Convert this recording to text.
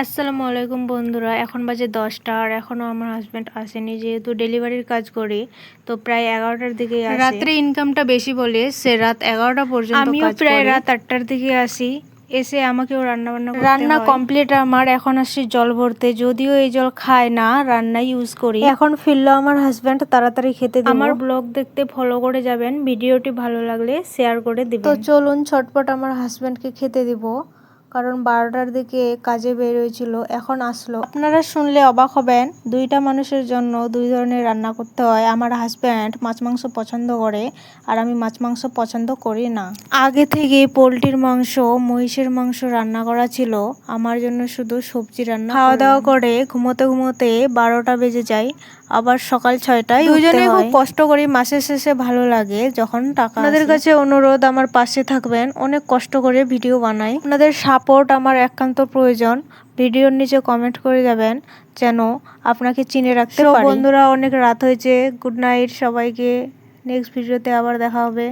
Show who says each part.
Speaker 1: আসসালামু আলাইকুম বন্ধুরা এখন বাজে দশটা আর এখনও আমার হাজব্যান্ড আসেনি যেহেতু ডেলিভারির কাজ করি তো প্রায় এগারোটার দিকে রাত্রে ইনকামটা বেশি বলে সে রাত এগারোটা পর্যন্ত আমিও প্রায় রাত আটটার দিকে আসি এসে আমাকেও রান্না বান্না রান্না কমপ্লিট আমার এখন আসছি জল ভরতে যদিও এই জল খায় না রান্নাই ইউজ করি। এখন ফিরলো আমার হাজব্যান্ড তাড়াতাড়ি খেতে আমার ব্লগ দেখতে ফলো করে যাবেন ভিডিওটি ভালো লাগলে শেয়ার করে দিবেন। তো চলুন ছটপট আমার হাজব্যান্ডকে খেতে দিব। কারণ বারোটার দিকে কাজে বের হয়েছিল এখন আসলো। আপনারা শুনলে অবাক হবেন দুইটা মানুষের জন্য দুই ধরনের রান্না করতে হয়। আমার হাজব্যান্ড মাছ মাংস পছন্দ করে আর আমি মাছ মাংস পছন্দ করি না। আগে থেকে পোলট্রির মাংস মহিষের মাংস রান্না করা ছিল। আমার জন্য শুধু সবজি রান্না খাওয়া দাওয়া করে ঘুমোতে ঘুমোতে বারোটা বেজে যায় আবার সকাল ছয়টায় দুজনে খুব কষ্ট করি মাসের শেষে ভালো লাগে যখন টাকা আপনাদের কাছে অনুরোধ আমার পাশে থাকবেন অনেক কষ্ট করে ভিডিও বানাই। আপনাদের সাপোর্ট আমার একান্ত প্রয়োজন। ভিডিওর নিচে কমেন্ট করে যাবেন যেন আপনাকে চিনে রাখতে পারি। বন্ধুরা অনেক রাত হয়েছে। গুড নাইট সবাইকে। নেক্সট ভিডিওতে আবার দেখা হবে।